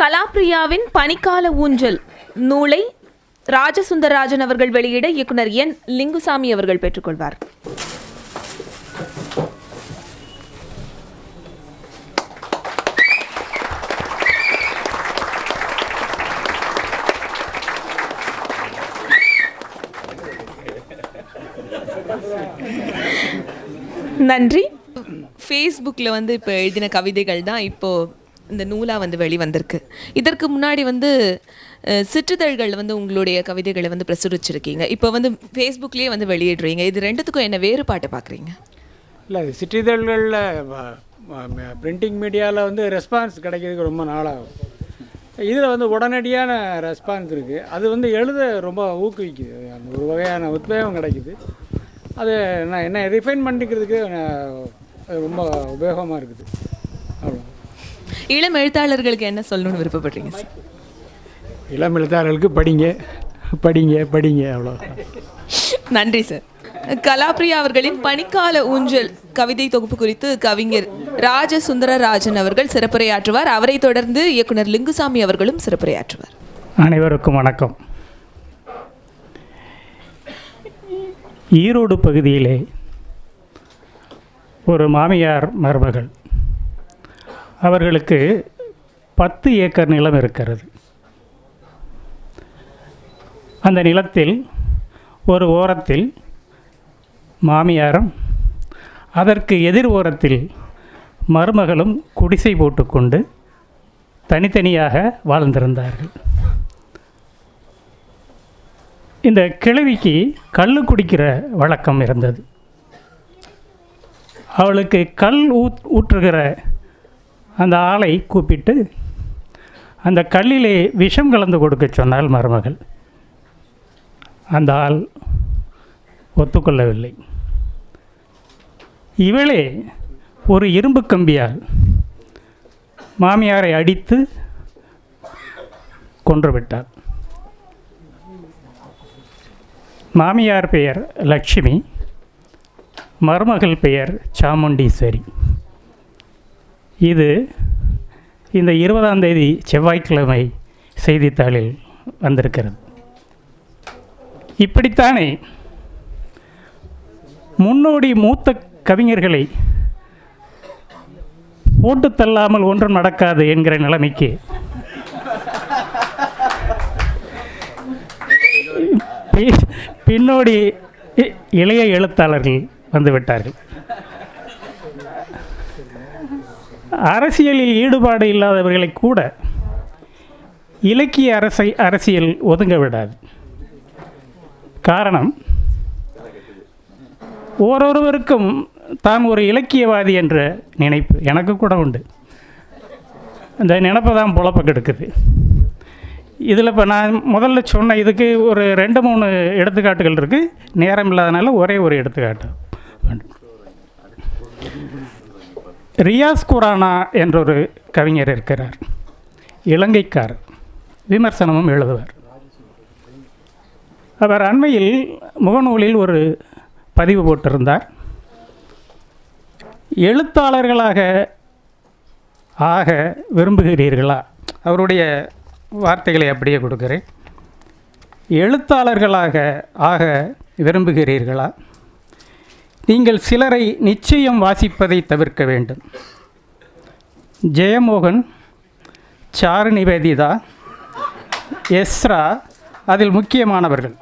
கலாப்ரியாவின் பனிக்கால ஊஞ்சல் நூலை ராஜசுந்தரராஜன் அவர்கள் வெளியிட இயக்குனர் என். லிங்குசாமி அவர்கள் பெற்றுக்கொள்வார். நன்றி. ஃபேஸ்புக்கில் வந்து இப்போ எழுதின கவிதைகள் தான் இப்போது இந்த நூலாக வந்து வெளிவந்திருக்கு. இதற்கு முன்னாடி வந்து சிற்றிதழ்கள் வந்து உங்களுடைய கவிதைகளை வந்து பிரசுரிச்சிருக்கீங்க. இப்போ வந்து ஃபேஸ்புக்லேயே வந்து வெளியிடுறீங்க. இது ரெண்டுத்துக்கும் என்ன வேறுபாட்டை பார்க்குறீங்க? இல்லை சிற்றிதழ்களில் பிரிண்டிங் மீடியாவில் வந்து ரெஸ்பான்ஸ் கிடைக்கிறதுக்கு ரொம்ப நாளாகும். இதில் வந்து உடனடியான ரெஸ்பான்ஸ் இருக்குது அது வந்து எழுத ரொம்ப ஊக்குவிக்குது. ஒரு வகையான உத்வேகம் கிடைக்குது. அது நான் என்ன ரிஃபைன் பண்ணிக்கிறதுக்கு ரொம்ப உபயோகமாக இருக்குது. இளம் எழுத்தாளர்களுக்கு என்ன சொல்லணும்னு விருப்பப்படுறீங்க சார் இளம் எழுத்தாளர்களுக்கு படிங்க படிங்க படிங்க அவ்வளோ நன்றி சார் கலாப்ரியா அவர்களின் பனிக்கால ஊஞ்சல் கவிதை தொகுப்பு குறித்து கவிஞர் ராஜசுந்தரராஜன் அவர்கள் சிறப்புரையாற்றுவார். அவரை தொடர்ந்து இயக்குனர் லிங்குசாமி அவர்களும் சிறப்புரையாற்றுவார். அனைவருக்கும் வணக்கம். ஈரோடு பகுதியிலே ஒரு மாமியார் மருமகள் அவர்களுக்கு பத்து ஏக்கர் நிலம் இருக்கிறது. அந்த நிலத்தில் ஒரு ஓரத்தில் மாமியாரும் அதற்கு எதிர் ஓரத்தில் மருமகளும் குடிசை போட்டுக்கொண்டு தனித்தனியாக வாழ்ந்திருந்தார்கள். இந்த கிழவிக்கு கல் குடிக்கிற வழக்கம் இருந்தது. அவளுக்கு கல் ஊத் ஊற்றுகிற அந்த ஆளை கூப்பிட்டு அந்த கல்லிலே விஷம் கலந்து கொடுக்க சொன்னாள் மருமகள். அந்த ஆள் ஒத்துக்கொள்ளவில்லை. இவளே ஒரு இரும்பு கம்பியால் மாமியாரை அடித்து கொன்றுவிட்டாள் மாமியார் பெயர் லட்சுமி மருமகள் பெயர் சாமுண்டீஸ்வரி. இது இந்த இருபதாம் தேதி செவ்வாய்க்கிழமை செய்தித்தாளில் வந்திருக்கிறது. இப்படித்தானே முன்னோடி மூத்த கவிஞர்களை போட்டு தள்ளாமல் ஒன்றும் நடக்காது என்கிற நிலைமைக்கு பின்னோடி இ- இளைய எழுத்தாளர்கள் வந்துவிட்டார்கள் அரசியலில் ஈடுபாடு இல்லாதவர்களை கூட இலக்கிய அரசை அரசியல் ஒதுங்க விடாது. காரணம் ஓரொருவருக்கும் தான் ஒரு இலக்கியவாதி என்ற நினைப்பு எனக்கு கூட உண்டு. அந்த நினப்பை தான் புழப்ப கெடுக்குது. இதில் இப்போ நான் முதல்ல சொன்ன இதுக்கு ஒரு ரெண்டு மூணு எடுத்துக்காட்டுகள் இருக்குது நேரம் இல்லாதனால ஒரே ஒரு எடுத்துக்காட்டு. வேண்டும் ரியாஸ் குரானா என்றொரு கவிஞர் இருக்கிறார். இலங்கைக்காரர். விமர்சனமும் எழுதுவார். அவர் அண்மையில் முகநூலில் ஒரு பதிவு போட்டிருந்தார். எழுத்தாளர்களாக ஆக விரும்புகிறீர்களா? அவருடைய வார்த்தைகளை அப்படியே கொடுக்குறேன். எழுத்தாளர்களாக ஆக விரும்புகிறீர்களா? நீங்கள் சிலரை நிச்சயம் வாசிப்பதை தவிர்க்க வேண்டும். ஜெயமோகன் சாரு நிவேதிதா எஸ்ரா அதில் முக்கியமானவர்கள்.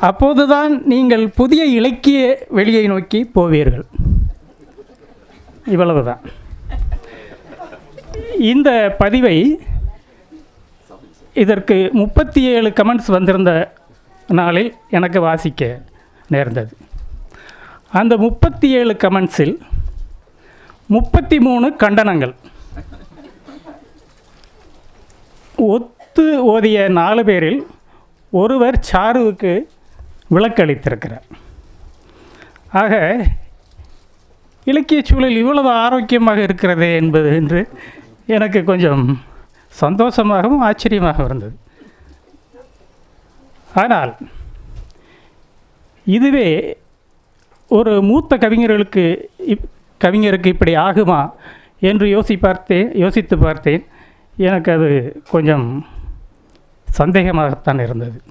அப்போதுதான் நீங்கள் புதிய இலக்கிய வெளியை நோக்கி போவீர்கள். இவ்வளவுதான். இந்த பதிவை இதற்கு முப்பத்தி ஏழு கமெண்ட்ஸ் வந்திருந்த நாளில் எனக்கு வாசிக்க நேர்ந்தது. அந்த முப்பத்தி ஏழு கமெண்ட்ஸில் முப்பத்தி மூணு கண்டனங்கள். ஒத்து ஓதிய நாலு பேரில் ஒருவர் சாருவுக்கு விளக்களித்திருக்கிறார். ஆக இலக்கிய சூழல் இவ்வளவு ஆரோக்கியமாக இருக்கிறது என்பது என்று எனக்கு கொஞ்சம் சந்தோஷமாகவும் ஆச்சரியமாகவும் இருந்தது. ஆனால் இதுவே ஒரு மூத்த கவிஞர்களுக்கு இப் கவிஞருக்கு இப்படி ஆகுமா என்று யோசி பார்த்தேன் யோசித்து பார்த்தேன். எனக்கு அது கொஞ்சம் சந்தேகமாகத்தான் இருந்தது.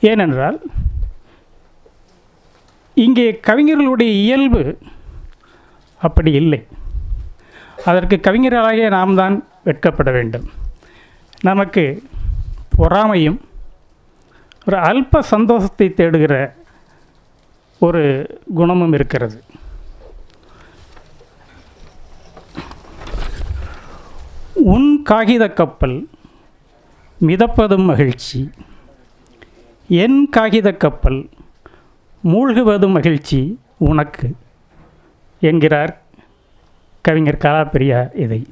ஏனென்றால் இங்கே கவிஞர்களுடைய இயல்பு அப்படி இல்லை. அதற்கு கவிஞர்களாகிய நாம் தான் வெட்கப்பட வேண்டும். நமக்கு பொறாமையும் ஒரு அல்ப சந்தோஷத்தை தேடுகிற ஒரு குணமும் இருக்கிறது. உன் காகித கப்பல் மிதப்பதும் மகிழ்ச்சி. என் காகித கப்பல் மூழ்குவதும் மகிழ்ச்சி உனக்கு என்கிறார் கவிஞர் கலாப்பிரியார் இதை.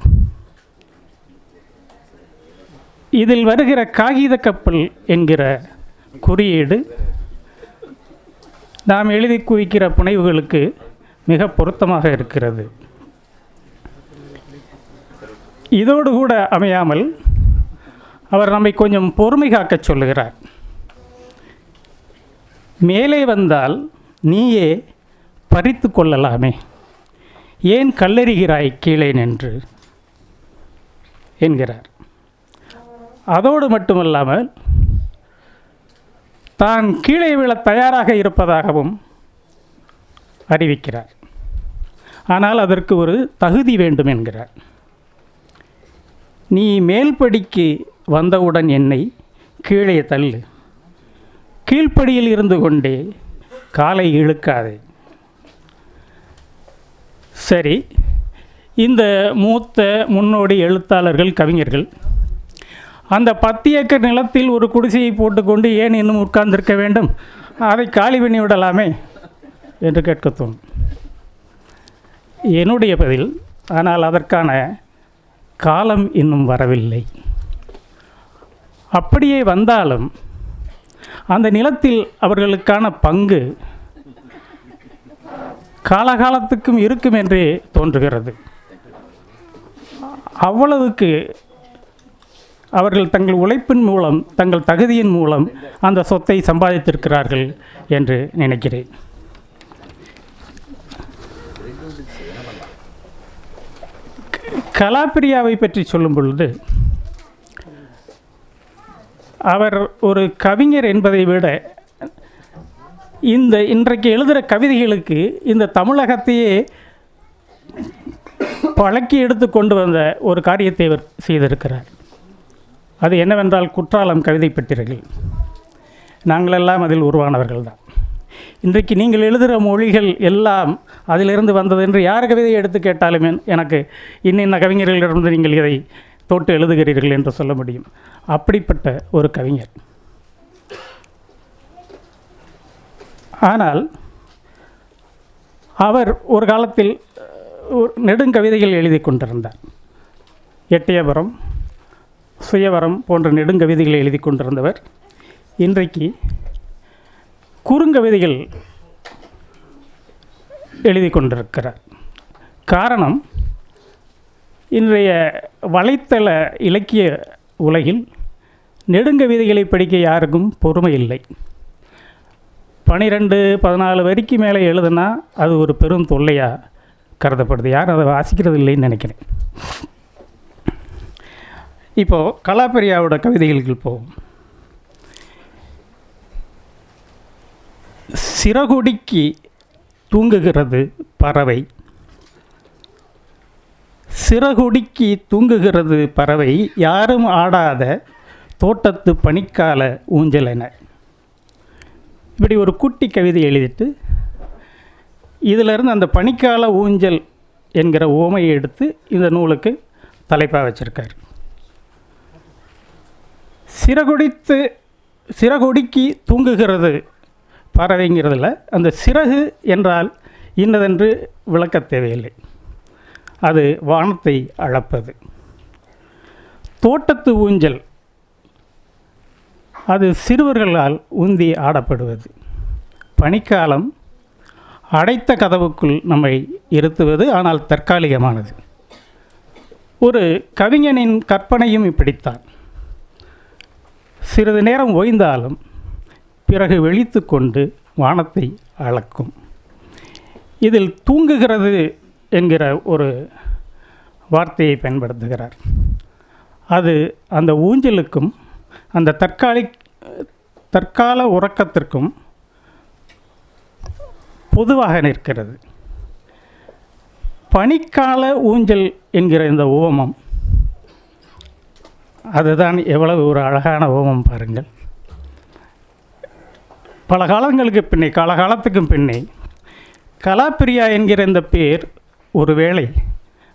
இதில் வருகிற காகித கப்பல் என்கிற குறியீடு. நாம் எழுதி குவிக்கிற புனைவுகளுக்கு மிக பொருத்தமாக இருக்கிறது. இதோடு கூட அமையாமல் அவர் நம்மை கொஞ்சம் பொறுமை காக்கச் சொல்லுகிறார். மேலே வந்தால் நீயே பறித்து கொள்ளலாமே. ஏன் கல்லறிகிறாய் கீழே நின்று? என்கிறார். அதோடு மட்டுமல்லாமல் தான் கீழே விழ தயாராக இருப்பதாகவும் அறிவிக்கிறார். ஆனால் அதற்கு ஒரு தகுதி வேண்டும் என்கிறார். நீ மேல்படிக்கு வந்தவுடன் என்னை கீழே தள்ளு. கீழ்ப்படியில் இருந்து கொண்டே காலை இழுக்காதே. சரி இந்த மூத்த முன்னோடி எழுத்தாளர்கள் கவிஞர்கள் அந்த பத்து ஏக்கர் நிலத்தில் ஒரு குடிசையை போட்டுக்கொண்டு ஏன் இன்னும் உட்கார்ந்திருக்க வேண்டும்? அதை காலி பண்ணி விடலாமே என்று கேட்க தோணும் என்னுடைய பதில் ஆனால் அதற்கான காலம் இன்னும் வரவில்லை. அப்படியே வந்தாலும் அந்த நிலத்தில் அவர்களுக்கான பங்கு காலகாலத்துக்கும் இருக்கும் என்றே தோன்றுகிறது. அவ்வளவுக்கு அவர்கள் தங்கள் உழைப்பின் மூலம் தங்கள் தகுதியின் மூலம் அந்த சொத்தை சம்பாதித்திருக்கிறார்கள் என்று நினைக்கிறேன். கலாபிரியாவை பற்றி சொல்லும் பொழுது அவர் ஒரு கவிஞர் என்பதை விட இந்த இன்றைக்கு எழுதுகிற கவிதைகளுக்கு இந்த தமிழகத்தையே பழக்கி எடுத்து கொண்டு வந்த ஒரு காரியத்தை அவர் செய்திருக்கிறார். அது என்னவென்றால் குற்றாலம் கவிதை பெற்றீர்கள் நாங்களெல்லாம் அதில் உருவானவர்கள் தான் இன்றைக்கு நீங்கள் எழுதுகிற மொழிகள் எல்லாம் அதிலிருந்து வந்தது என்று யார் கவிதையை எடுத்து கேட்டாலும் எனக்கு இன்னின்ன கவிஞர்களிடமிருந்து நீங்கள் இதை தொட்டு எழுதுகிறீர்கள் என்று சொல்ல முடியும். அப்படிப்பட்ட ஒரு கவிஞர். ஆனால் அவர் ஒரு காலத்தில் நெடுங்கவிதைகள் எழுதி கொண்டிருந்தார். எட்டயபுரம் சுயவரம் போன்ற நெடுங்கவிதைகளை எழுதி கொண்டிருந்தவர். இன்றைக்கு குறுங்கவிதைகள் எழுதி கொண்டிருக்கிறார். காரணம் இன்றைய வலைத்தள இலக்கிய உலகில் நெடுங்கவிதைகளை படிக்க யாருக்கும் பொறுமை இல்லை. பனிரெண்டு பதினாலு வரிக்கு மேலே எழுதுனா அது ஒரு பெரும் தொல்லையாக கருதப்படுது. யாரும் அதை வாசிக்கிறது இல்லைன்னு நினைக்கிறேன். இப்போது கலாபெரியாவோட கவிதைகளுக்கு போவோம். சிறகுடிக்கு தூங்குகிறது பறவை. சிறகுடிக்கு தூங்குகிறது பறவை யாரும் ஆடாத தோட்டத்து பனிக்கால ஊஞ்சல் என. இப்படி ஒரு குட்டி கவிதை எழுதிட்டு இதிலிருந்து அந்த பனிக்கால ஊஞ்சல் என்கிற ஓமையை எடுத்து இந்த நூலுக்கு தலைப்பாக வச்சுருக்காரு. சிறகுடித்து சிறகுடிக்கு தூங்குகிறது பறவைங்கிறதுல அந்த சிறகு என்றால் இன்னதென்று விளக்க தேவையில்லை. அது வானத்தை அளப்பது. தோட்டத்து ஊஞ்சல். அது சிறுவர்களால் உந்தி ஆடப்படுவது. பனிக்காலம் அடைத்த கதவுக்குள் நம்மை இருத்துவது ஆனால் தற்காலிகமானது. ஒரு கவிஞனின் கற்பனையும் இப்படித்தான். சிறிது நேரம் ஓய்ந்தாலும் பிறகு வெளித்து கொண்டு வானத்தை அளக்கும். இதில் தூங்குகிறது என்கிற ஒரு வார்த்தையை பயன்படுத்துகிறார். அது அந்த ஊஞ்சலுக்கும் அந்த தற்காலிக் தற்கால உறக்கத்திற்கும் பொதுவாக நிற்கிறது. பனிக்கால ஊஞ்சல் என்கிற இந்த ஓமம் அதுதான் எவ்வளவு ஒரு அழகான ஓமம் பாருங்கள். பல காலங்களுக்கு பின்னே காலகாலத்துக்கும் பின்னே கலாப்பிரியா என்கிற இந்த பேர் ஒருவேளை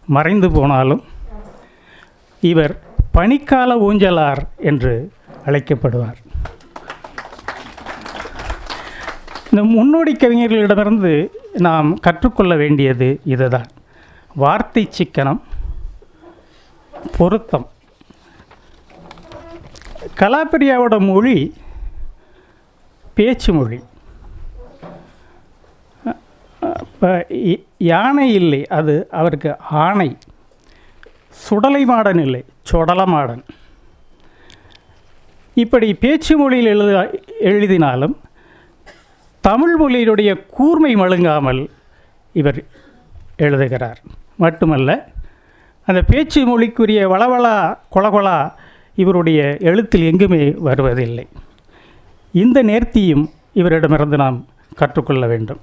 மறைந்து போனாலும் இவர் பனிக்கால ஊஞ்சலார் என்று அழைக்கப்படுவார். இந்த முன்னோடி கவிஞர்களிடமிருந்து நாம் கற்றுக்கொள்ள வேண்டியது இதுதான். வார்த்தை சிக்கனம் பொருத்தம். கலாப்பிரியாவோட மொழி பேச்சு மொழி. இப்போ யானை இல்லை அது அவருக்கு ஆணை. சுடலை மாடன் இல்லை சுடலமாடன் இப்படி பேச்சு மொழியில் எழுத எழுதினாலும் தமிழ் மொழியினுடைய கூர்மை மழுங்காமல் இவர் எழுதுகிறார். மட்டுமல்ல அந்த பேச்சு மொழிக்குரிய வளவளா கொலகொலா இவருடைய எழுத்தில் எங்குமே வருவதில்லை. இந்த நேர்த்தியும் இவரிடமிருந்து நாம் கற்றுக்கொள்ள வேண்டும்.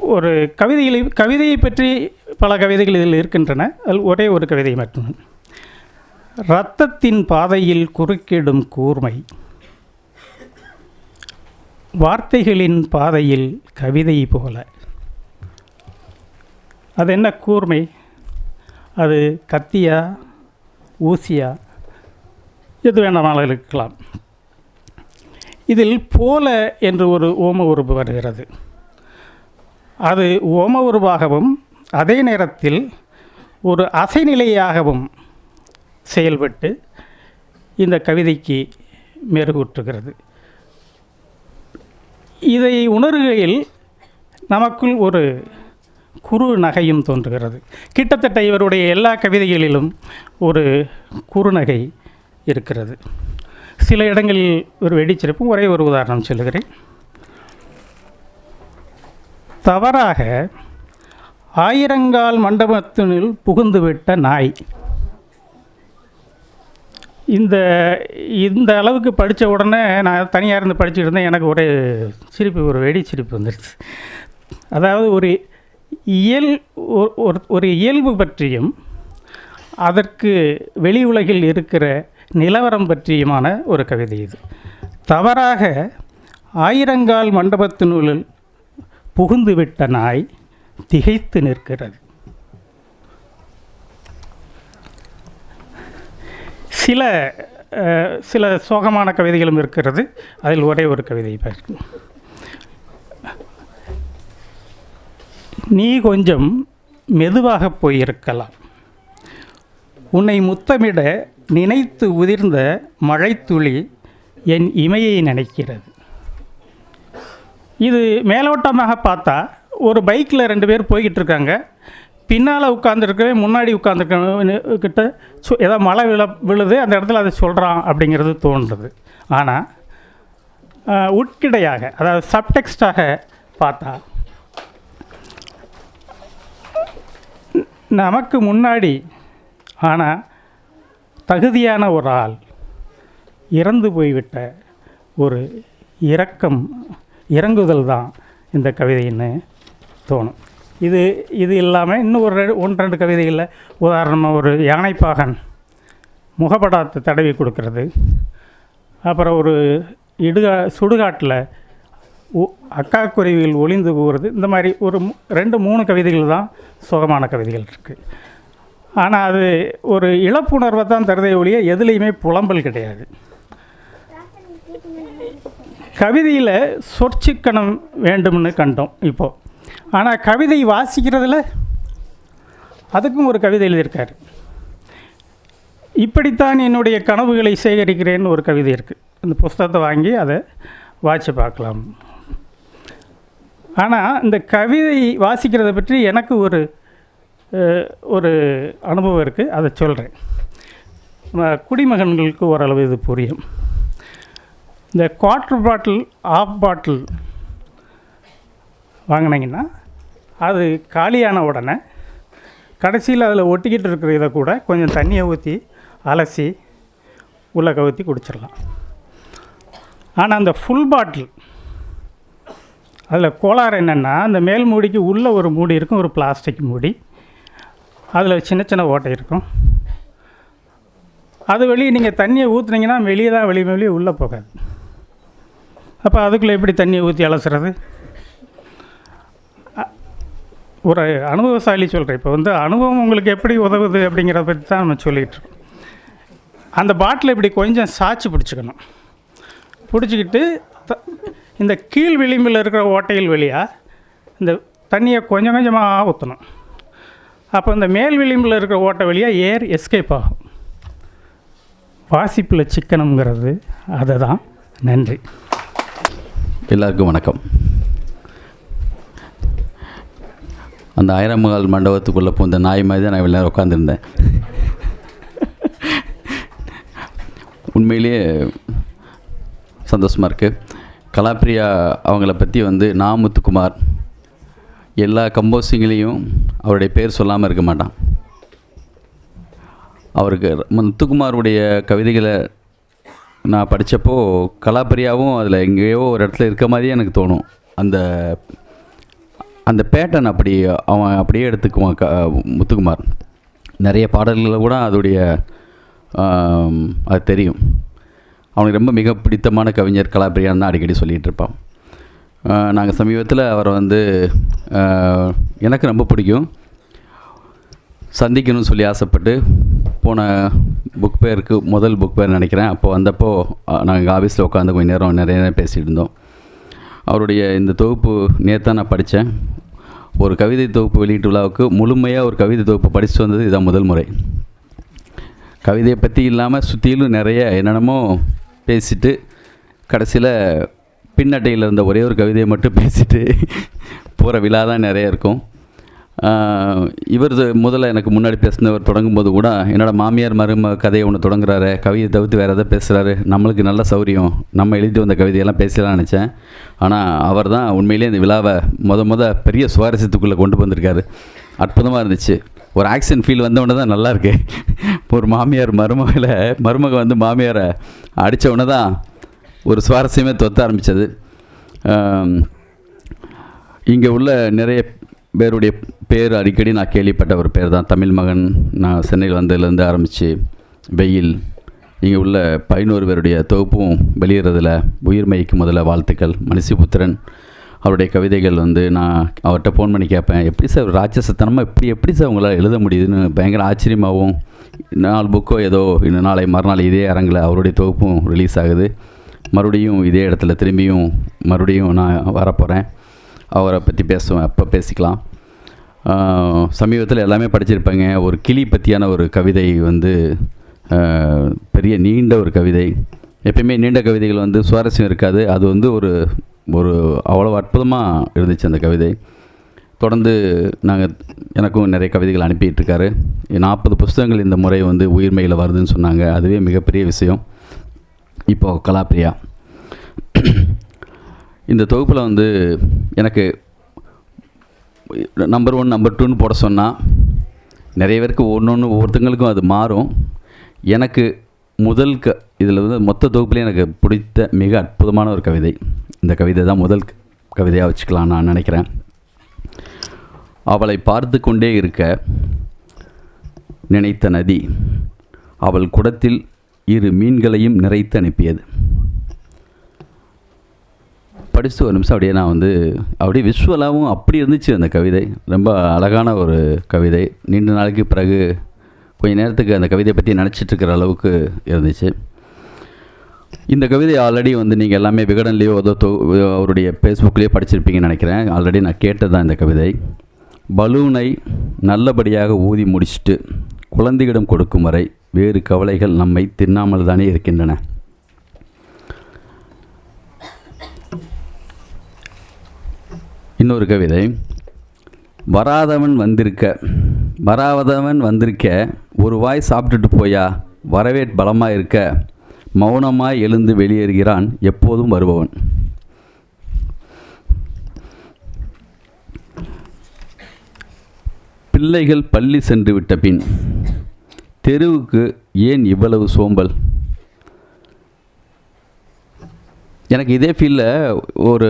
ஒரு கவிதையில் கவிதையை பற்றி பல கவிதைகள் இதில் இருக்கின்றன. அதில் ஒரே ஒரு கவிதை மட்டும். இரத்தத்தின் பாதையில் குறுக்கிடும் கூர்மை. வார்த்தைகளின் பாதையில் கவிதை போல. அது என்ன கூர்மை? அது கத்தியா ஊசியா? எது வேண்டாமாலும் இருக்கலாம் இதில் போல என்று ஒரு ஓம உருவு வருகிறது. அது ஓம உருவாகவும் அதே நேரத்தில் ஒரு அசைநிலையாகவும் செயல்பட்டு இந்த கவிதைக்கு மெருகூற்றுகிறது இதை உணர்கையில் நமக்குள் ஒரு குறு நகையும் தோன்றுகிறது. கிட்டத்தட்ட இவருடைய எல்லா கவிதைகளிலும் ஒரு குறுநகை இருக்கிறது. சில இடங்களில் ஒரு வெடிச்சிருப்பும் ஒரே ஒரு உதாரணம் சொல்லுகிறேன். தவறாக ஆயிரங்கால் மண்டபத்தினுள் புகுந்துவிட்ட நாய். இந்த இந்த அளவுக்கு படித்த உடனே நான் தனியாக இருந்து படிச்சுட்டு இருந்தேன். எனக்கு ஒரே சிரிப்பு ஒரு வெடி சிரிப்பு வந்துடுச்சு அதாவது ஒரு இயல் ஒரு- ஒரு ஒரு இயல்பு பற்றியும் அதற்கு வெளி உலகில் இருக்கிற நிலவரம் பற்றியுமான ஒரு கவிதை இது. தவறாக ஆயிரங்கால் மண்டபத்தினுள் புகுந்துவிட்ட நாய் திகைத்து நிற்கிறது. சில சில சோகமான கவிதைகளும் இருக்கிறது. அதில் ஒரே ஒரு கவிதை பார்க்கணும் நீ கொஞ்சம் மெதுவாக போயிருக்கலாம். உன்னை முத்தமிட நினைத்து உதிர்ந்த மழைத்துளி என் இமையை நினைக்கிறது. இது மேலோட்டமாக பார்த்தா ஒரு பைக்கில் ரெண்டு பேர் போய்கிட்டு இருக்காங்க பின்னால் உட்காந்துருக்கவே முன்னாடி உட்காந்துருக்க கிட்ட சு ஏதோ மழை விழ விழுது அந்த இடத்துல அதை சொல்கிறான் அப்படிங்கிறது தோன்றுது. ஆனால் உட்கிடையாக அதாவது சப்டெக்ஸ்டாக பார்த்தா நமக்கு முன்னாடி ஆனால் தகுதியான ஒரு ஆள் இறந்து போய்விட்ட ஒரு இரக்கம் இறங்குதல் தான் இந்த கவிதைன்னு தோணும். இது இது இல்லாமல் இன்னும் ஒரு ரெண்டு ஒன்று ரெண்டு கவிதைகளில் உதாரணமாக ஒரு யானைப்பாகன் முகப்படாத்தை தடவி கொடுக்கறது. அப்புறம் ஒரு இடுகா சுடுகாட்டில் அக்கா குருவியில் ஒளிந்து கூறுது. இந்த மாதிரி ஒரு ரெண்டு மூணு கவிதைகள் தான் சுகமான கவிதைகள் இருக்குது ஆனால் அது ஒரு இழப்புணர்வை தான் தருதே ஒழிய எதுலேயுமே புலம்பல் கிடையாது. கவிதையில் சொற்சிக்கணம் வேண்டும்னு கண்டோம் இப்போது ஆனால் கவிதை வாசிக்கிறதுல அதுக்கும் ஒரு கவிதை எழுதியிருக்கார். இப்படித்தான் என்னுடைய கனவுகளை சேகரிக்கிறேன்னு ஒரு கவிதை இருக்குது இந்த புஸ்தகத்தை வாங்கி அதை வாட்சி பார்க்கலாம். ஆனால் இந்த கவிதை வாசிக்கிறத பற்றி எனக்கு ஒரு ஒரு அனுபவம் இருக்குது அதை சொல்கிறேன் குடிமகன்களுக்கு ஓரளவு இது புரியும். இந்த குவார்ட்டர் பாட்டில் ஆஃப் பாட்டில் வாங்கினீங்கன்னா அது காலியான உடனே கடைசியில் அதில் ஒட்டிக்கிட்டு இருக்கிற இதை கூட கொஞ்சம் தண்ணியை ஊற்றி அலசி உள்ளே கவுத்தி குடிச்சிடலாம். ஆனால் அந்த ஃபுல் பாட்டில் அதில் கோளாறு என்னென்னா அந்த மேல் மூடிக்கு உள்ளே ஒரு மூடி இருக்கும் ஒரு பிளாஸ்டிக் மூடி. அதில் சின்ன சின்ன ஓட்டை இருக்கும். அது வெளியே நீங்கள் தண்ணியை ஊற்றுனீங்கன்னா வெளியே தான் வெளியே வெளியே உள்ளே போகாது. அப்போ அதுக்குள்ளே எப்படி தண்ணியை ஊற்றி அலசுறது? ஒரு அனுபவசாலி சொல்கிறேன். இப்போ வந்து அனுபவம் உங்களுக்கு எப்படி உதவுது அப்படிங்கிறத பற்றி தான் நம்ம சொல்லிகிட்ருக்கோம் அந்த பாட்டில் இப்படி கொஞ்சம் சாய்ச்சி பிடிச்சிக்கணும். பிடிச்சிக்கிட்டு இந்த கீழ் விளிம்பில் இருக்கிற ஓட்டையில் வழியாக இந்த தண்ணியை கொஞ்சம் கொஞ்சமாக ஊற்றணும். அப்போ இந்த மேல் விளிம்பில் இருக்கிற ஓட்டை வழியாக ஏர் எஸ்கேப் ஆகும். வாசிப்பில் சிக்கனம்ங்கிறது அதுதான். நன்றி. எல்லாருக்கும் வணக்கம். அந்த ஆயிரம் மகால் மண்டபத்துக்குள்ளே போந்த நாய் மாதிரி தான் நான் இவ்வளோ நேரம் உட்காந்துருந்தேன் உண்மையிலேயே சந்தோஷமாக இருக்குது கலாப்ரியா அவங்கள பற்றி வந்து நா முத்துக்குமார் எல்லா கம்போசிங்லேயும் அவருடைய பேர் சொல்லாமல் இருக்க மாட்டான். அவருக்கு முத்துக்குமாருடைய கவிதைகளை நான் படித்தப்போ கலாபரியாவும் அதில் எங்கேயோ ஒரு இடத்துல இருக்க மாதிரியே எனக்கு தோணும். அந்த அந்த பேட்டர்ன் அப்படி அவன் அப்படியே எடுத்துக்குவான் க முத்துக்குமார். நிறைய பாடல்களில் கூட அதோடைய அது தெரியும். அவனுக்கு ரொம்ப மிக பிடித்தமான கவிஞர் கலாபிரியான் தான் அடிக்கடி சொல்லிகிட்டு இருப்பான். நாங்கள் சமீபத்தில் அவரை வந்து எனக்கு ரொம்ப பிடிக்கும். சந்திக்கணும்னு சொல்லி ஆசைப்பட்டு போன புக் பேருக்கு முதல் புக் பேர் நினைக்கிறேன். அப்போ வந்தப்போ நாங்கள் ஆஃபீஸில் உட்காந்து கொஞ்சம் நேரம் நிறைய நேரம் பேசிகிட்டு இருந்தோம். அவருடைய இந்த தொகுப்பு நேற்று நான் படித்தேன் ஒரு கவிதை தொகுப்பு வெளியீட்டு விழாவுக்கு முழுமையாக ஒரு கவிதை தொகுப்பு படித்து வந்தது இதுதான் முதல் முறை. கவிதையை பற்றி இல்லாமல் சுற்றிலும் நிறைய என்னென்னமோ பேசிட்டு கடைசியில் பின்னட்டையில் இருந்த ஒரே ஒரு கவிதையை மட்டும் பேசிட்டு போகிற விழா தான் நிறைய இருக்கும். இவர் முதல்ல எனக்கு முன்னாடி பேசினவர் தொடங்கும்போது கூட என்னோட மாமியார் மரும கதையை ஒன்று தொடங்குறாரு. கவிதை தவிர்த்து வேறு எதாவது பேசுகிறாரு நம்மளுக்கு நல்ல சௌரியம். நம்ம எழுதி வந்த கவிதையெல்லாம் பேசலாம்னு நினச்சேன். ஆனால் அவர் தான் உண்மையிலேயே இந்த விழாவை முத முத பெரிய சுவாரஸ்யத்துக்குள்ளே கொண்டு வந்திருக்காரு. அற்புதமாக இருந்துச்சு. ஒரு ஆக்ஷன் ஃபீல் வந்தவொடனே தான் நல்லாயிருக்கு ஒரு மாமியார் மருமகளை மருமக வந்து மாமியாரை அடித்த உடனே தான் ஒரு சுவாரஸ்யமே தொத்த ஆரம்பித்தது இங்கே உள்ள நிறைய பேருடைய பேர் அடிக்கடி நான் கேள்விப்பட்ட ஒரு பேர் தான். தமிழ் மகன் நான் சென்னையில் வந்ததுலேருந்து ஆரம்பித்து வெயில் இங்கே உள்ள பதினோரு பேருடைய தொகுப்பும் வெளியிடுறதுல உயிர்மைக்கு முதல்ல வாழ்த்துக்கள். மனுஷிபுத்திரன் அவருடைய கவிதைகள் வந்து நான் அவர்கிட்ட ஃபோன் பண்ணி கேட்பேன். எப்படி சார் ராட்சசத்தனமாக எப்படி எப்படி சார் உங்களால் எழுத முடியுதுன்னு பயங்கர ஆச்சரியமாகவும் நாலு புக்கோ ஏதோ இன்னும் நாளை மறுநாள் இதே அரங்கில் அவருடைய தொகுப்பும் ரிலீஸ் ஆகுது. மறுபடியும் இதே இடத்துல திரும்பியும் மறுபடியும் நான் வரப்போகிறேன் அவரை பற்றி பேசுவேன் அப்போ பேசிக்கலாம். சமீபத்தில் எல்லாமே படிச்சிருப்பாங்க. ஒரு கிளி பற்றியான ஒரு கவிதை வந்து பெரிய நீண்ட ஒரு கவிதை. எப்பயுமே நீண்ட கவிதைகள் வந்து சுவாரஸ்யம் இருக்காது. அது வந்து ஒரு ஒரு அவ்வளோ அற்புதமாக இருந்துச்சு அந்த கவிதை. தொடர்ந்து நாங்கள் எனக்கும் நிறைய கவிதைகள் அனுப்பிட்டுருக்காரு. நாற்பது புஸ்தகங்கள் இந்த முறை வந்து உயிர்மையில் வருதுன்னு சொன்னாங்க. அதுவே மிகப்பெரிய விஷயம். இப்போது கலாப்ரியா இந்த தொகுப்பில் வந்து எனக்கு நம்பர் ஒன் நம்பர் டூன்னு போட சொன்னால் நிறைய பேருக்கு ஒன்று ஒன்று ஒவ்வொருத்தங்களுக்கும் அது மாறும். எனக்கு முதல் க இதில் வந்து மொத்த தொகுப்புலேயே எனக்கு பிடித்த மிக அற்புதமான ஒரு கவிதை. இந்த கவிதை தான் முதல் கவிதையாக வச்சுக்கலாம் நான் நினைக்கிறேன். அவளை பார்த்து கொண்டே இருக்க நினைத்த நதி அவள் குடத்தில் இரு மீன்களையும் நிறைத்து அனுப்பியது. படித்து ஒரு நிமிஷம் அப்படியே நான் வந்து அப்படியே விஷுவலாகவும் அப்படி இருந்துச்சு அந்த கவிதை. ரொம்ப அழகான ஒரு கவிதை. நீண்ட நாளைக்கு பிறகு கொஞ்சம் நேரத்துக்கு அந்த கவிதையை பற்றி நினச்சிட்டு இருக்கிற அளவுக்கு இருந்துச்சு. இந்த கவிதை ஆல்ரெடி வந்து நீங்கள் எல்லாமே விகடன்லேயோ ஏதோ அவருடைய ஃபேஸ்புக்லேயோ படிச்சிருப்பீங்கன்னு நினைக்கிறேன். ஆல்ரெடி நான் கேட்டது தான் இந்த கவிதை. பலூனை நல்லபடியாக ஊதி முடிச்சுட்டு குழந்தையிடம் கொடுக்கும் வரை வேறு கவலைகள் நம்மை தின்னாமல் தானே இருக்கின்றன. இன்னொரு கவிதை. வராதவன் வந்திருக்க வராவதவன் வந்திருக்க ஒரு வாய் சாப்பிட்டுட்டு போயா வரவே பலமாக இருக்க மௌனமாய் எழுந்து வெளியேறுகிறான் எப்போதும் வருபவன். பிள்ளைகள் பள்ளி சென்று விட்ட பின் தெருவுக்கு ஏன் இவ்வளவு சோம்பல்? எனக்கு இதே ஃபீலில் ஒரு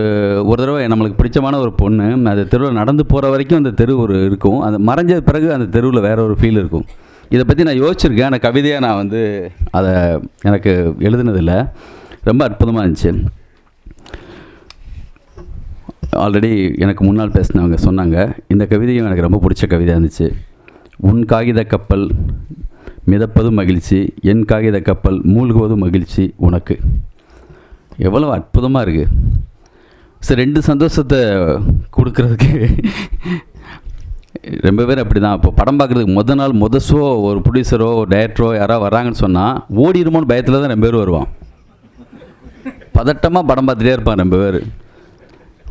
ஒரு தடவை நம்மளுக்கு பிடிச்சமான ஒரு பொண்ணு அந்த தெருவில் நடந்து போகிற வரைக்கும் அந்த தெரு ஒரு இருக்கும். அந்த மறைஞ்ச பிறகு அந்த தெருவில் வேற ஒரு ஃபீல் இருக்கும். இதை பற்றி நான் யோசிச்சிருக்கேன். ஆனால் கவிதையாக நான் வந்து அதை எனக்கு எழுதுனதில்லை. ரொம்ப அற்புதமாக இருந்துச்சு. ஆல்ரெடி எனக்கு முன்னால் பேசினவங்க சொன்னாங்க இந்த கவிதையும் எனக்கு ரொம்ப பிடிச்ச கவிதையாக இருந்துச்சு. உன் காகித கப்பல் மிதப்பதும் மகிழ்ச்சி என் காகித கப்பல் மூழ்குவதும் மகிழ்ச்சி உனக்கு. எவ்வளோ அற்புதமாக இருக்குது சரி ரெண்டு சந்தோஷத்தை கொடுக்குறதுக்கு ரொம்ப பேர் அப்படி தான் இப்போ படம் பார்க்குறதுக்கு முத நாள் முத ஷோ ஒரு ப்ரொடியூசரோ ஒரு டைரக்டரோ யாராவது வராங்கன்னு சொன்னால் ஓடிடுமோன்னு பயத்தில் தான் ரொம்ப பேர் வருவான். பதட்டமாக படம் பார்த்துட்டே இருப்பான் ரொம்ப பேர்.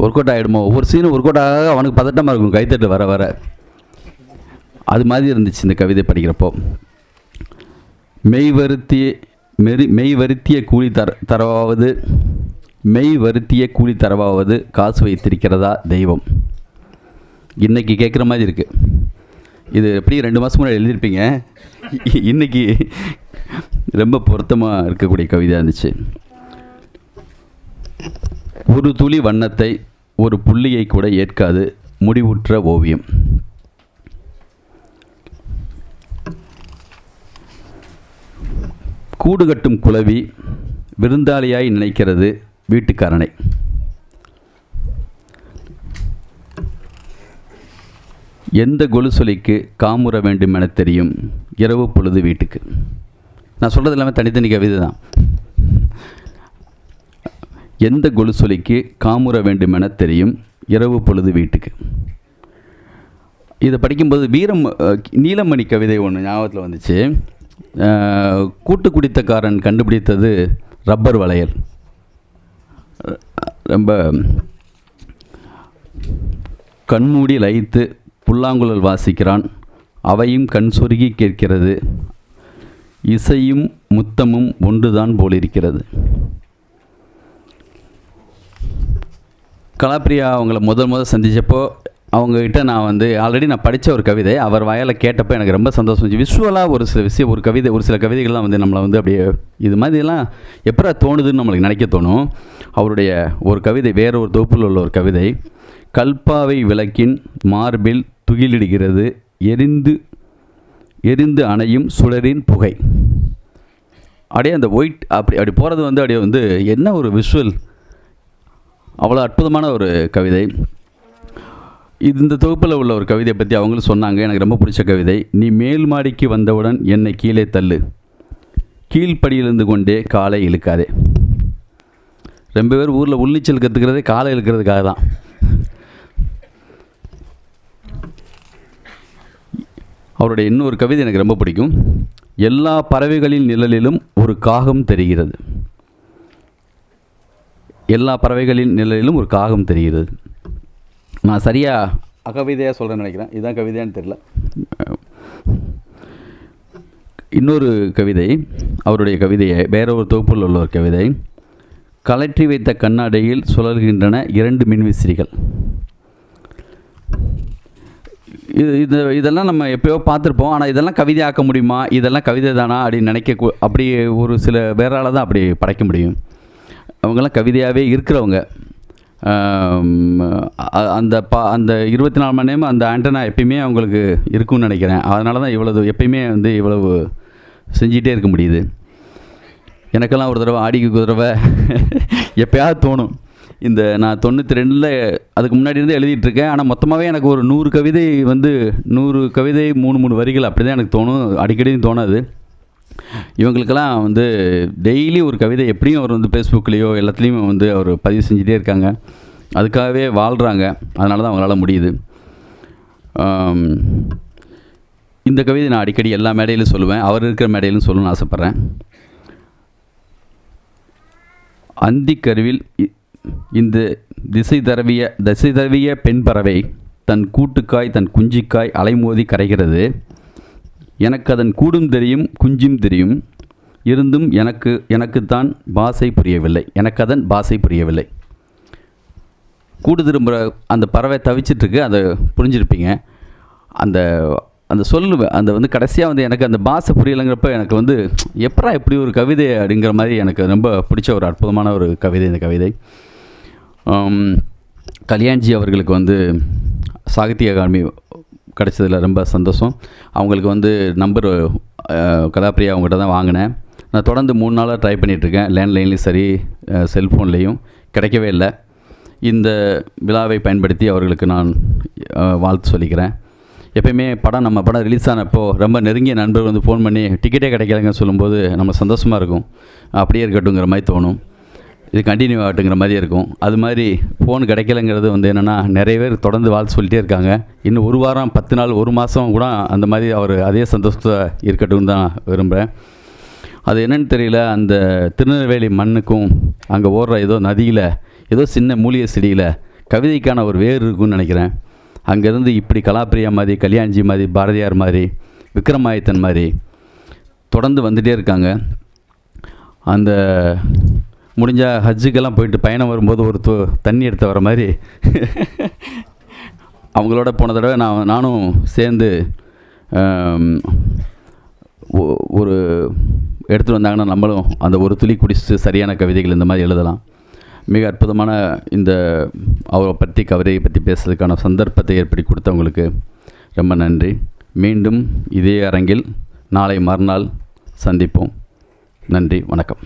ஒர்க் அவுட் ஆகிடுமோ ஒவ்வொரு சீனும் ஒர்க் அவுட் ஆக அவனுக்கு பதட்டமாக இருக்கும் கைத்தட்டு வர வர. அது மாதிரி இருந்துச்சு இந்த கவிதை படிக்கிறப்போ. மெய்வருத்தி மெரி மெய் வருத்திய கூலி தர தரவாவது மெய் வருத்திய கூலி தரவாவது காசு வைத்திருக்கிறதா தெய்வம்? இன்றைக்கி கேட்குற மாதிரி இருக்குது இது எப்படி ரெண்டு மாதம் முன்னாடி எழுதியிருப்பீங்க? இன்றைக்கி இன்னைக்கு ரொம்ப பொருத்தமாக இருக்கக்கூடிய கவிதை இருந்துச்சு. ஒரு துளி வண்ணத்தை ஒரு புள்ளியை கூட ஏற்காது முடிவுற்ற ஓவியம். கூடு கட்டும் குலவி விருந்தாளியாய் நினைக்கிறது வீட்டுக்காரனை. எந்த கொலுசொலிக்கு காமுற வேண்டும் என தெரியும் இரவு பொழுது வீட்டுக்கு. நான் சொல்கிறது எல்லாமே தனித்தனி கவிதை தான். எந்த கொலுசொலிக்கு காமுற வேண்டும் என தெரியும் இரவு பொழுது வீட்டுக்கு. இதை படிக்கும்போது வீரம் நீலமணி கவிதை ஒன்று ஞாபகத்தில் வந்துச்சு. கூட்டு குடித்தக்காரன் கண்டுபிடித்தது ரப்பர் வளையல். ரொம்ப கண்மூடி லயித்து புல்லாங்குழல் வாசிக்கிறான். அவையும் கண் சொருகி கேட்கிறது. இசையும் முத்தமும் ஒன்றுதான் போலிருக்கிறது. கலாப்ரியா அவங்கள முதல் முதல் சந்தித்தப்போ அவங்கக்கிட்ட நான் வந்து ஆல்ரெடி நான் படித்த ஒரு கவிதை அவர் வாயால் கேட்டப்போ எனக்கு ரொம்ப சந்தோஷம் இருந்துச்சு. விஷுவலாக ஒரு சில விஷயம் ஒரு கவிதை ஒரு சில கவிதைகள்லாம் வந்து நம்மளை வந்து அப்படியே இது மாதிரிலாம் எப்படா தோணுதுன்னு நம்மளுக்கு நினைக்க தோணும். அவருடைய ஒரு கவிதை வேற ஒரு தொகுப்பில் உள்ள ஒரு கவிதை கல்பாவை விளக்கின் மார்பில் துகிலிடுகிறது எரிந்து எரிந்து அணையும் சுழரின் புகை. அப்படியே அந்த ஒயிட் அப்படி அப்படி போகிறது வந்து அப்படியே வந்து என்ன ஒரு விஷுவல் அவ்வளோ அற்புதமான ஒரு கவிதை. இந்த தொகுப்பில் உள்ள ஒரு கவிதையை பற்றி அவங்களும் சொன்னாங்க. எனக்கு ரொம்ப பிடிச்ச கவிதை. நீ மேல் மாடிக்கு வந்தவுடன் என்னை கீழே தள்ளு. கீழ்ப்படியிலிருந்து கொண்டே காலை இழுக்காதே. ரொம்ப பேர் ஊரில் உள்ளிச்சல் கற்றுக்கிறதே காலை இழுக்கிறதுக்காக தான். அவருடைய இன்னொரு கவிதை எனக்கு ரொம்ப பிடிக்கும். எல்லா பறவைகளின் நிழலிலும் ஒரு காகம் தெரிகிறது. எல்லா பறவைகளின் நிழலிலும் ஒரு காகம் தெரிகிறது. நான் சரியாக அகவிதையாக சொல்கிறேன்னு நினைக்கிறேன். இதுதான் கவிதையான்னு தெரியல. இன்னொரு கவிதை அவருடைய கவிதையை வேற ஒரு தொகுப்பில் உள்ள ஒரு கவிதை. கலற்றி வைத்த கண்ணாடியில் சுழல்கின்றன இரண்டு மின்விசிறிகள். இது இது இதெல்லாம் நம்ம எப்பயோ பார்த்துருப்போம். ஆனால் இதெல்லாம் கவிதை ஆக்க முடியுமா? இதெல்லாம் கவிதை தானா? அப்படின்னு நினைக்க கூ- அப்படி ஒரு சில வேறால தான் அப்படி படைக்க முடியும். அவங்கெல்லாம் கவிதையாகவே இருக்கிறவங்க. அந்த பா அந்த இருபத்தி நாலு மணி நேரம் அந்த ஆண்டனா எப்பயுமே அவங்களுக்கு இருக்கும்னு நினைக்கிறேன். அதனால தான் இவ்வளவு எப்பயுமே வந்து இவ்வளவு செஞ்சிகிட்டே இருக்க முடியுது. எனக்கெல்லாம் ஒரு தடவை ஆடிக்கு ஒரு தடவை எப்பயாவது தோணும். இந்த நான் தொண்ணூற்றி ரெண்டில் அதுக்கு முன்னாடி இருந்து எழுதிட்டுருக்கேன் ஆனால் மொத்தமாகவே எனக்கு ஒரு நூறு கவிதை வந்து நூறு கவிதை மூணு மூணு வரிகள் அப்படி தான் எனக்கு தோணும். அடிக்கடியும் தோணாது. இவங்களுக்கெல்லாம் வந்து டெய்லி ஒரு கவிதை எப்படியும் அவர் வந்து ஃபேஸ்புக்லேயோ எல்லாத்துலேயுமே வந்து அவர் பதிவு செஞ்சுட்டே இருக்காங்க. அதுக்காகவே வாழ்கிறாங்க அதனால தான் அவங்களால முடியுது. இந்த கவிதை நான் அடிக்கடி எல்லா மேடையிலும் சொல்லுவேன். அவர் இருக்கிற மேடையிலும் சொல்லணும்னு ஆசைப்பட்றேன். அந்திக்கருவில் இ- இந்த திசை தரவிய திசை தரவிய பெண் பறவை தன் கூட்டுக்காய் தன் குஞ்சிக்காய் அலைமோதி கரைகிறது. எனக்கு அதன் கூடும் தெரியும் குஞ்சும் தெரியும். இருந்தும் எனக்கு எனக்குத்தான் பாசை புரியவில்லை. எனக்கு அதன் பாசை புரியவில்லை. கூடு திரும்புகிற அந்த பறவை தவிச்சிட்ருக்கு அதை புரிஞ்சிருப்பீங்க. அந்த அந்த சொல்லு அந்த வந்து கடைசியாக வந்து எனக்கு அந்த பாஷை புரியலைங்கிறப்ப எனக்கு வந்து எப்படா இப்படி ஒரு கவிதை அப்படிங்கிற மாதிரி எனக்கு ரொம்ப பிடிச்ச ஒரு அற்புதமான ஒரு கவிதை இந்த கவிதை. கல்யாண்ஜி அவர்களுக்கு வந்து சாகித்ய அகாடமி கிடச்சதில் ரொம்ப சந்தோஷம். அவங்களுக்கு வந்து நம்பர் கலாப்பிரியா அவங்ககிட்ட தான் வாங்கினேன். நான் தொடர்ந்து மூணு நாளாக ட்ரை பண்ணிகிட்ருக்கேன் லேண்ட்லைன்லேயும் சரி செல்ஃபோன்லேயும் கிடைக்கவே இல்லை. இந்த விழாவை பயன்படுத்தி அவர்களுக்கு நான் வாழ்த்து சொல்லிக்கிறேன். எப்பயுமே படம் நம்ம படம் ரிலீஸ் ஆனப்போ ரொம்ப நெருங்கிய நண்பர் வந்து ஃபோன் பண்ணி டிக்கெட்டே கிடைக்கலங்க சொல்லும்போது நம்ம சந்தோஷமாக இருக்கும். அப்படியே இருக்கட்டுங்கிற மாதிரி தோணும். இது கண்டினியூ ஆகட்டுங்கிற மாதிரி இருக்கும். அது மாதிரி ஃபோன் கிடைக்கலங்கிறது வந்து என்னென்னா நிறைய பேர் தொடர்ந்து வாழ்த்து சொல்லிட்டே இருக்காங்க. இன்னும் ஒரு வாரம் பத்து நாள் ஒரு மாதம் கூட அந்த மாதிரி அவர் அதே சந்தோஷத்தை இருக்கட்டும் தான் விரும்புகிறேன் அது என்னன்னு தெரியல அந்த திருநெல்வேலி மண்ணுக்கும் அங்கே ஓடுற ஏதோ நதியில் ஏதோ சின்ன மூலிகை செடியில் கவிதைக்கான ஒரு வேர் இருக்குன்னு நினைக்கிறேன். அங்கேருந்து இப்படி கலாப்பிரியா மாதிரி கல்யாண்ஜி மாதிரி பாரதியார் மாதிரி விக்ரமாதித்தன் மாதிரி தொடர்ந்து வந்துகிட்டே இருக்காங்க. அந்த முடிஞ்ச ஹஜ்ஜுக்கெல்லாம் போயிட்டு பயணம் வரும்போது ஒரு து தண்ணி எடுத்து வர மாதிரி. அவங்களோட போன தடவை நான் நானும் சேர்ந்து ஒரு எடுத்துகிட்டு வந்தாங்கன்னா நம்மளும் அந்த ஒரு துளி குடிச்சு சரியான கவிதைகள் இந்த மாதிரி எழுதலாம். மிக அற்புதமான இந்த அவரை பற்றி கவிதையை பற்றி பேசுறதுக்கான சந்தர்ப்பத்தை ஏற்படுத்தி கொடுத்தவங்களுக்கு ரொம்ப நன்றி. மீண்டும் இதே அரங்கில் நாளை மறுநாள் சந்திப்போம். நன்றி வணக்கம்.